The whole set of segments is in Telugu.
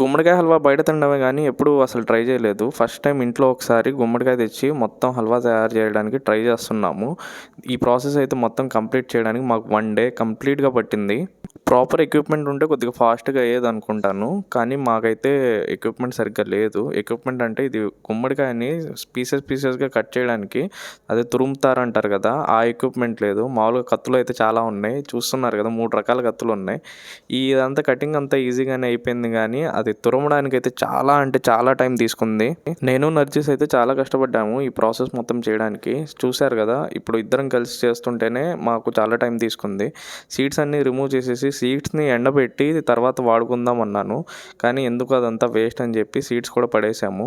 గుమ్మడికాయ హల్వా బయట తినడమే కానీ ఎప్పుడు అసలు ట్రై చేయలేదు. ఫస్ట్ టైం ఇంట్లో ఒకసారి గుమ్మడికాయ తెచ్చి మొత్తం హల్వా తయారు చేయడానికి ట్రై చేస్తున్నాము. ఈ ప్రాసెస్ అయితే మొత్తం కంప్లీట్ చేయడానికి మాకు వన్ డే కంప్లీట్గా పట్టింది. ప్రాపర్ ఎక్విప్మెంట్ ఉంటే కొద్దిగా ఫాస్ట్గా అయ్యేది అనుకుంటాను కానీ మాకైతే ఎక్విప్మెంట్ సరిగ్గా లేదు. ఎక్విప్మెంట్ అంటే ఇది గుమ్మడికాయని పీసెస్ పీసెస్గా కట్ చేయడానికి అదే తురుముతారంటారు కదా ఆ ఎక్విప్మెంట్ లేదు. మామూలుగా కత్తులు అయితే చాలా ఉన్నాయి. చూస్తున్నారు కదా మూడు రకాల కత్తులు ఉన్నాయి. ఈ ఇదంతా కటింగ్ అంతా ఈజీగానే అయిపోయింది కానీ అది తురమడానికి అయితే చాలా అంటే చాలా టైం తీసుకుంది. నేను నర్జీస్ అయితే చాలా కష్టపడ్డాము ఈ ప్రాసెస్ మొత్తం చేయడానికి. చూశారు కదా ఇప్పుడు ఇద్దరం కలిసి చేస్తుంటేనే మాకు చాలా టైం తీసుకుంది. సీడ్స్ అన్నీ రిమూవ్ చేసేసి సీడ్స్ని ఎండబెట్టి తర్వాత వాడుకుందాం అన్నాను. కానీ ఎందుకు అదంతా వేస్ట్ అని చెప్పి సీడ్స్ కూడా పడేసాము.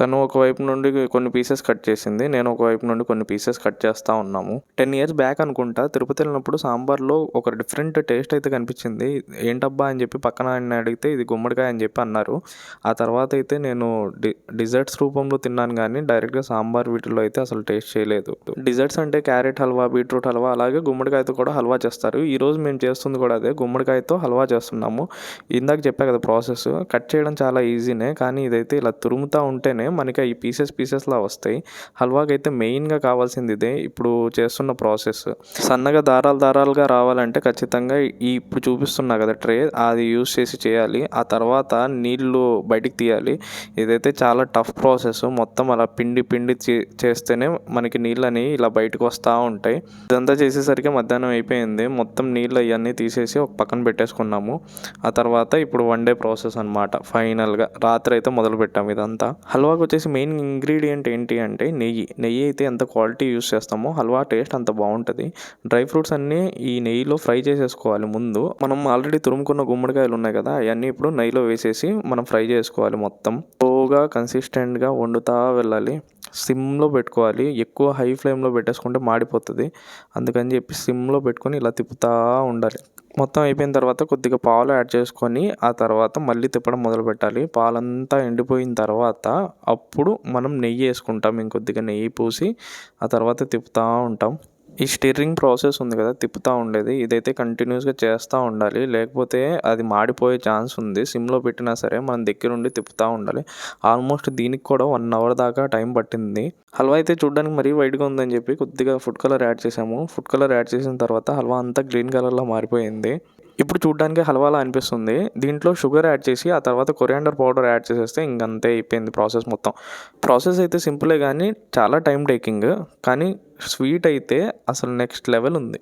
తను ఒకవైపు నుండి కొన్ని పీసెస్ కట్ చేసింది నేను ఒకవైపు నుండి కొన్ని పీసెస్ కట్ చేస్తూ ఉన్నాము. టెన్ ఇయర్స్ బ్యాక్ అనుకుంటా తిరుపతి వెళ్ళినప్పుడు సాంబార్లో ఒక డిఫరెంట్ టేస్ట్ అయితే కనిపించింది. ఏంటబ్బా? అని చెప్పి పక్కన ఆయన అడిగితే ఇది గుమ్మడికాయ అని చెప్పి అన్నారు. ఆ తర్వాత అయితే నేను డి డిజర్ట్స్ రూపంలో తిన్నాను కానీ డైరెక్ట్గా సాంబార్ వీటిలో అయితే అసలు టేస్ట్ చేయలేదు. డిజర్ట్స్ అంటే క్యారెట్ హల్వా బీట్రూట్ హల్వా అలాగే గుమ్మడికాయతో కూడా హల్వా చేస్తారు. ఈరోజు మేము చేస్తుంది కూడా అదే గుమ్మడికాయతో హల్వా చేస్తున్నాము. ఇందాక చెప్పా కదా ప్రాసెస్ కట్ చేయడం చాలా ఈజీనే కానీ ఇదైతే ఇలా తురుముతూ ఉంటేనే మనకి ఈ పీసెస్ పీసెస్లా వస్తాయి. హల్వాకి అయితే మెయిన్గా కావాల్సింది ఇదే. ఇప్పుడు చేస్తున్న ప్రాసెస్ సన్నగా దారాలు దారాలుగా రావాలంటే ఖచ్చితంగా ఈ ఇప్పుడు చూపిస్తున్నా కదా ట్రే అది యూస్ చేసి చేయాలి. ఆ తర్వాత నీళ్ళు బయటికి తీయాలి. ఇదైతే చాలా టఫ్ ప్రాసెస్ మొత్తం అలా పిండి పిండి చేస్తేనే మనకి నీళ్ళు అనేవి ఇలా బయటకు వస్తూ ఉంటాయి. ఇదంతా చేసేసరికి మధ్యాహ్నం అయిపోయింది. మొత్తం నీళ్ళు అవన్నీ తీసేసి ఒక పక్కన పెట్టేసుకున్నాము. ఆ తర్వాత ఇప్పుడు వన్ డే ప్రాసెస్ అనమాట ఫైనల్గా రాత్రి అయితే మొదలు పెట్టాము ఇదంతా. హల్వా హల్వాకి వచ్చేసి మెయిన్ ఇంగ్రీడియంట్ ఏంటి అంటే నెయ్యి. నెయ్యి అయితే ఎంత క్వాలిటీ యూస్ చేస్తామో హల్వా టేస్ట్ అంత బాగుంటుంది. డ్రై ఫ్రూట్స్ అన్నీ ఈ నెయ్యిలో ఫ్రై చేసేసుకోవాలి ముందు. మనం ఆల్రెడీ తురుముకున్న గుమ్మడికాయలు ఉన్నాయి కదా అవన్నీ ఇప్పుడు నెయ్యిలో వేసేసి మనం ఫ్రై చేసుకోవాలి మొత్తం. లోగా కన్సిస్టెంట్గా వండుతా వెళ్ళాలి. సిమ్లో పెట్టుకోవాలి. ఎక్కువ హై ఫ్లేమ్లో పెట్టేసుకుంటే మాడిపోతుంది. అందుకని చెప్పి సిమ్లో పెట్టుకొని ఇలా తిప్పుతూ ఉండాలి. మొత్తం అయిపోయిన తర్వాత కొద్దిగా పాలు యాడ్ చేసుకొని ఆ తర్వాత మళ్ళీ తిప్పడం మొదలు పెట్టాలి. పాలంతా ఎండిపోయిన తర్వాత అప్పుడు మనం నెయ్యి వేసుకుంటాం. ఇంకొద్దిగా నెయ్యి పూసి ఆ తర్వాత తిప్పుతూ ఉంటాం. ఈ స్టిర్రింగ్ ప్రాసెస్ ఉంది కదా తిప్పుతూ ఉండేది. ఇదైతే కంటిన్యూస్గా చేస్తూ ఉండాలి. లేకపోతే అది మాడిపోయే ఛాన్స్ ఉంది. సిమ్లో పెట్టినా సరే మనం దగ్గరుండి తిప్పుతూ ఉండాలి. ఆల్మోస్ట్ దీనికి కూడా వన్ అవర్ దాకా టైం పట్టింది. హల్వా అయితే చూడడానికి మరీ వైట్గా ఉందని చెప్పి కొద్దిగా ఫుడ్ కలర్ యాడ్ చేసాము ఫుడ్ కలర్ యాడ్ చేసిన తర్వాత హల్వా అంతా గ్రీన్ కలర్లో మారిపోయింది. ఇప్పుడు చూడడానికి హల్వాలా అనిపిస్తుంది. దీంట్లో షుగర్ యాడ్ చేసి ఆ తర్వాత కొరియాండర్ పౌడర్ యాడ్ చేసేస్తే ఇంకంతే అయిపోయింది ప్రాసెస్ మొత్తం. ప్రాసెస్ అయితే సింపులే కానీ చాలా టైం టేకింగ్. కానీ స్వీట్ అయితే అసలు నెక్స్ట్ లెవెల్ ఉంది.